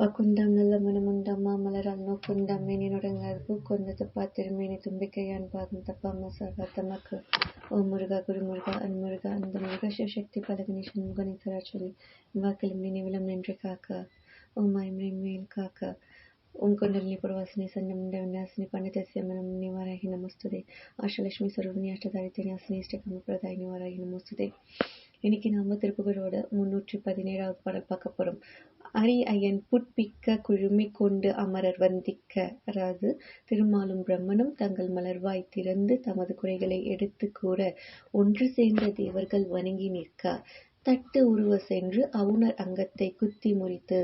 வாக்குண்டாம் நல்ல மனமுண்டாமா மலரால் நோக்குண்டாம்? மேனினுடங்காது பூக்கொண்ட தப்பா திருமேனி தும்பிக்கையான் பாதம் தப்பாமா சாகா தமக்கு. ஓ முருகா குருமுருகா அன்முருகா அந்த முருகா சிவசக்தி பலகணி சண்முகனை சராச்சொலி வாக்கிலும் நினைவிலும் நின்று காக்க. ஓ மாய்மேன் மேல் காக்க. ఓంకొండల్ని పురవాసిని సన్నండ విన్యాసిని పండితస్య మనం నివారాహి నమస్తుదే ఆశలక్ష్మి స్వరూపిణి అష్టదారిత్య న్యాసిని ఇష్టకమ ప్రదాయ నివారాహి నమస్తుదే இன்னைக்கு நாம திருப்புகளோட முன்னூற்றி பதினேழாவது பாடல் பார்க்க போறோம். அரி ஐயன் புட்பிக்க குழுமி கொண்டு அமரர் வந்திக்க அதாவது திருமாலும் பிரம்மனும் தங்கள் மலர்வாய் திறந்து தமது குறைகளை எடுத்து கூற ஒன்று சேர்ந்த தேவர்கள் வணங்கி நிற்க. தட்டு உருவ சென்று அவுணர் அங்கத்தை குத்தி முறித்து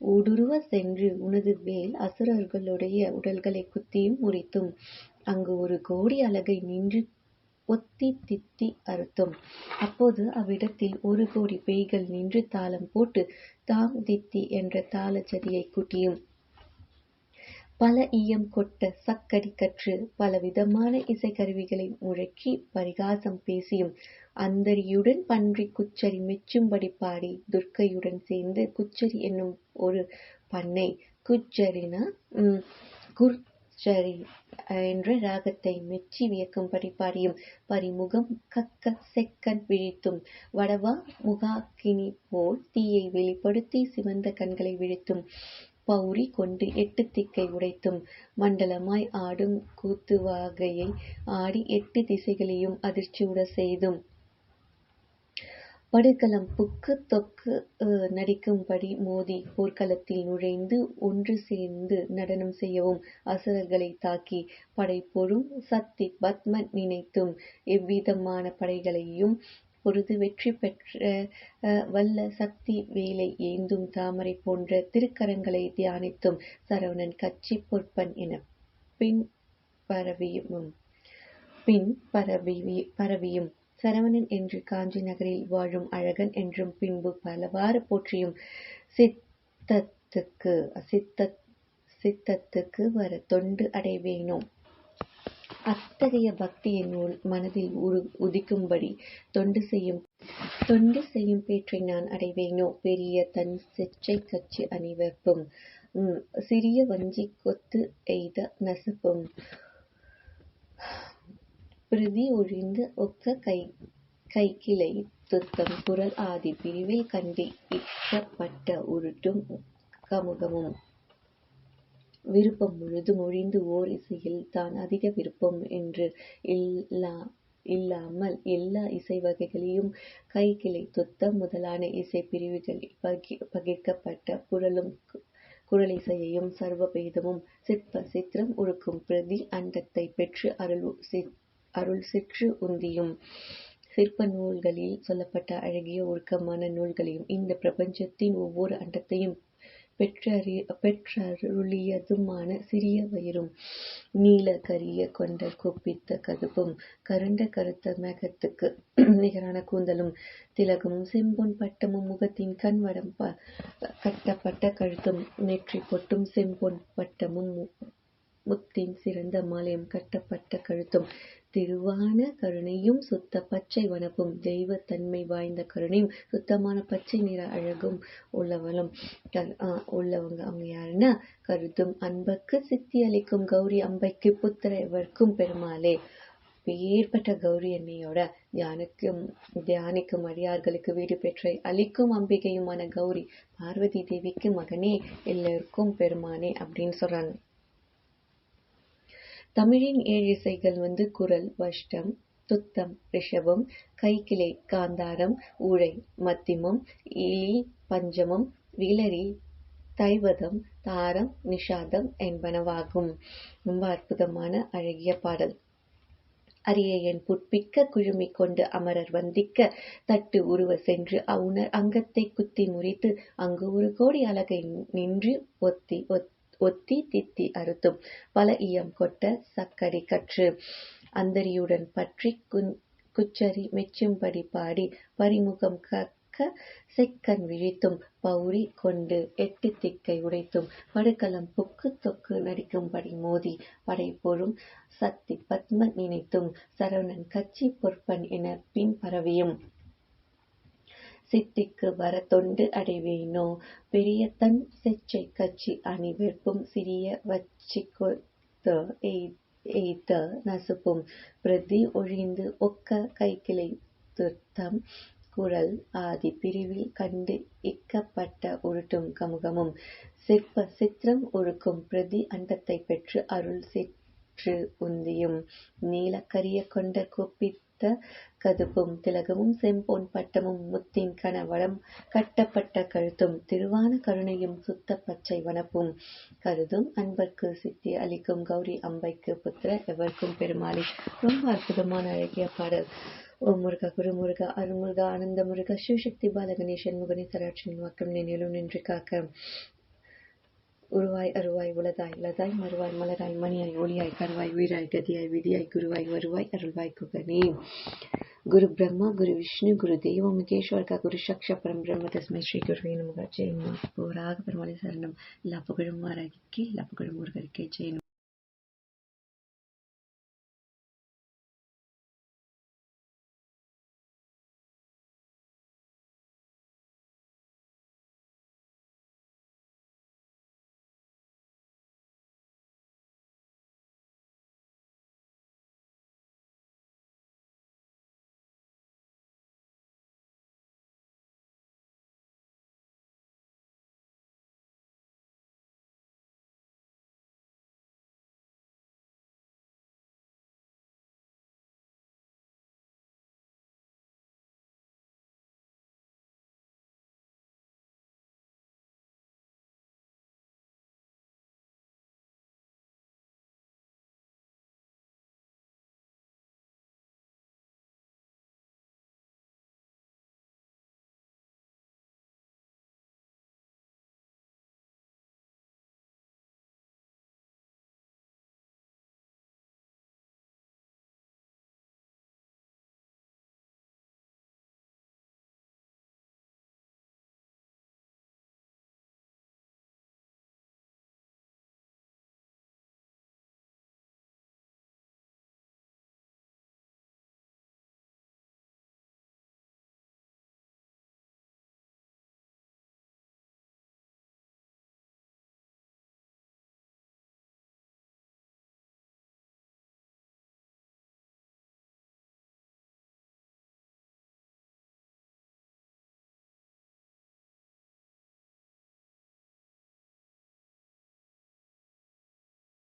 ஊடுருவ சென்று உனது வேல் அசுரர்களுடைய உடல்களை குத்தியும் முறித்தும் அங்கு ஒரு கோடி அழகை நின்று ஒத்தி தித்தி அறுத்தும். அப்போது அவ்விடத்தில் ஒரு கோடி பேய்கள் நின்று தாளம் போட்டு தாம் தித்தி என்ற தாள ஜதியை கூட்டியும். பல ஈயம் கொட்ட சக்கடி கற்று பல விதமான இசைக்கருவிகளை முழக்கி பரிகாசம் பேசியும். அந்தரியுடன் பன்றி குச்சரி மெச்சும்படி பாடி துர்க்கையுடன் சேர்ந்து குச்சரி என்னும் ஒரு பண்ணை. குச்சரினா சரி என்று என்ற ராகத்தை மெச்சி வியக்கும்படி பாடியும் பரிமுகம் கக்க செக்கன் விழித்தும். வடவா முகாக்கினி போல் தீயை வெளிப்படுத்தி சிவந்த கண்களை விழித்தும். பௌரி கொண்டு எட்டு திக்கை உடைத்தும். மண்டலமாய் ஆடும் கூத்துவாகையை ஆடி எட்டு திசைகளையும் அதிர்ச்சியுட செய்தும். படுகளம் புக்கு தொக்கு நடிக்கும்படி மோதி போர்க்களத்தில் நுழைந்து ஒன்று சேர்ந்து நடனம் செய்யவும் அசுரர்களை தாக்கி படைப்பொரும் சக்தி பத்மன் நினைத்தும் எவ்விதமான படைகளையும் பொழுது வெற்றி பெற்ற வல்ல சக்தி வேலை ஏந்தும் தாமரை போன்ற திருக்கரங்களை தியானித்தும் சரவணன் கச்சி பொற்பன் என பின் பரவியும் பின் பரவி பரவியும். சரவணன் என்று காஞ்சி நகரில் வாழும் அழகன் என்றும் பின்பு பலவாறு போற்றியும் சித்தத்துக்கு சித்த சித்தத்துக்கு வர தொண்டு அடைவேனோ? அத்தகைய பக்தியின் நூல் மனதில் உரு உதிக்கும்படி தொண்டு செய்யும் தொண்டு செய்யும் பேற்றை நான் அடைவேனோ? பெரிய தன் செச்சை கச்சி அணிவெப்பும் சிறிய வஞ்சி கொத்து எய்த நசப்பும். பிரதி ஒழிந்து ஒக்க கை கைக்கிளை துத்தம் குரல் ஆதி பிரிவில் கண்டிக்கப்பட்ட உருட்டும் கமுகமும். விருப்பம் முழுதும் ஒழிந்து ஓர் இசையில் தான் அதிக விருப்பம் என்று இல்லா இல்லாமல் எல்லா இசை வகைகளையும் கைக்கிளை துத்தம் முதலான இசை பிரிவுகளில் பகி பகிர்க்கப்பட்ட குரலும் குரலிசையையும் சர்வபேதமும் சிற்ப சித்திரம் உருக்கும் பிரதி அண்டத்தை பெற்று அருள் அருள் சிற்று உந்தியும். சிற்ப நூல்களில் சொல்லப்பட்ட அழகிய ஒழுக்கமான நூல்களையும் இந்த பிரபஞ்சத்தின் ஒவ்வொரு அண்டத்தையும் பெற்றறி பெற்றருளியதுமான சிறிய வயிறும் நீல கரிய கொண்ட குப்பித்த கதுப்பும் கருண்ட கருத்த மேகத்துக்கு நிகரான கூந்தலும் திலகமும் செம்பொன் பட்டமும் முகத்தின் கண்வடம் கட்டப்பட்ட கழுத்தும் நெற்றி பொட்டும் செம்பொன் பட்டமும் முத்தின் சிறந்த மாலையும் கட்டப்பட்ட கழுத்தும் திருவான கருணையும் சுத்த பச்சை வனப்பும் தெய்வ தன்மை வாய்ந்த கருணையும் சுத்தமான பச்சை நிற அழகும் உள்ளவளும் உள்ளவங்க. அவங்க யாருன்னா கருதும் அன்பக்கு சித்தி அளிக்கும் கௌரி அம்பைக்கு புத்திரவர்க்கும் பெருமாளே. பேர்பட்ட கௌரி எண்ணையோட தியானிக்கும் தியானிக்கும் அடியார்களுக்கு வீடு பெற்றை அளிக்கும் அம்பிகையுமான கௌரி பார்வதி தேவிக்கு மகனே எல்லோருக்கும் பெருமானே அப்படின்னு சொல்றாங்க. தமிழின் ஏழு இசைகள் வந்து குரல் வஷ்டம் துத்தம் ரிஷபம் கைக்கிளை காந்தாரம் ஊழை மத்திமம் இலி பஞ்சமம் விலரி தைவதம் தாரம் நிஷாதம் என்பனவாகும். ரொம்ப அற்புதமான அழகிய பாடல். அரிய என் புட்பிக்க குழுமி கொண்டு அமரர் வந்திக்க தட்டு உருவ சென்று அவுணர் அங்கத்தை குத்தி முறித்து அங்கு ஒரு கோடி அழகை நின்று ஒத்தி ஒத்தி ஒத்தி தித்தி அறுத்தும் பல இயம் கொட்ட சக்கடி கற்று. அந்தரியுடன் பற்றி குச்சரி மெச்சும்படி பாடி பரிமுகம் கக்க செக்கன் விழித்தும் பௌரி கொண்டு எட்டு திக்கை உடைத்தும் படுகளம் புக்கு தொக்கு நடிக்கும்படி மோதி படைபொரும் சக்தி பத்ம நினைத்தும் சரவணன் கச்சி பொற்பன் என பின் பரவியும். சித்திக்கு வர தொண்டு அடைவேனோ? பெரியதன் செச்சை கச்சி அணிவிற்பும் சிறிய வச்சிக்கொத்த எய்த நசுப்பும். பிரதி ஒழிந்து ஒக்க கைக்கிளைத்துத்தம் குரல் ஆதி பிரிவில் கண்டு இக்கப்பட்ட உருட்டும் கமுகமும். சிற்ப சித்திரம் ஒழுக்கும் பிரதி அண்டத்தை பெற்று அருள் சிற்று உந்தியும். நீலக்கரிய கொண்ட குப்பித்த கதுப்பும் திலகமும் செம்பொன் பட்டமும் முத்தின் கனவடம் கட்டப்பட்ட கழுத்தும் திருவான கருணையும் சுத்த பச்சை வனப்பும். கருதும் அன்பர்க்கு சித்தி அளிக்கும் கௌரி அம்பைக்கு புத்திர எவர்க்கும் பெருமாளி. ரொம்ப அற்புதமான அழகிய பாடல். ஓம் முருகா குரு முருகா அருள்முருகா ஆனந்த முருகா சிவசக்தி பாலகணேசன் முகனி தராட்சியின் வாக்கம் நினைலும் நின்று காக்க. உருவாய் அருவாய் உளதாய் லதாய் மறுவாய் மலராய் மணியாய் ஒளியாய் கருவாய் உயிராய் கதியாய் விதியாய் குருவாய் வருவாய் அருள்வாய் குகனே குரு பிரம்மா குரு விஷ்ணு குரு தெய்வ முகேஸ்வர் கா குரு சக்ஷ பரம்பிரம்ம தஸ்மை ஸ்ரீ குருவே நமக ஜெயன் போராக பெருமாளை சரணம் எல்லா புகழும் மாறாகிக்கு எல்லா புகழும் முருகருக்கே ஜெயன்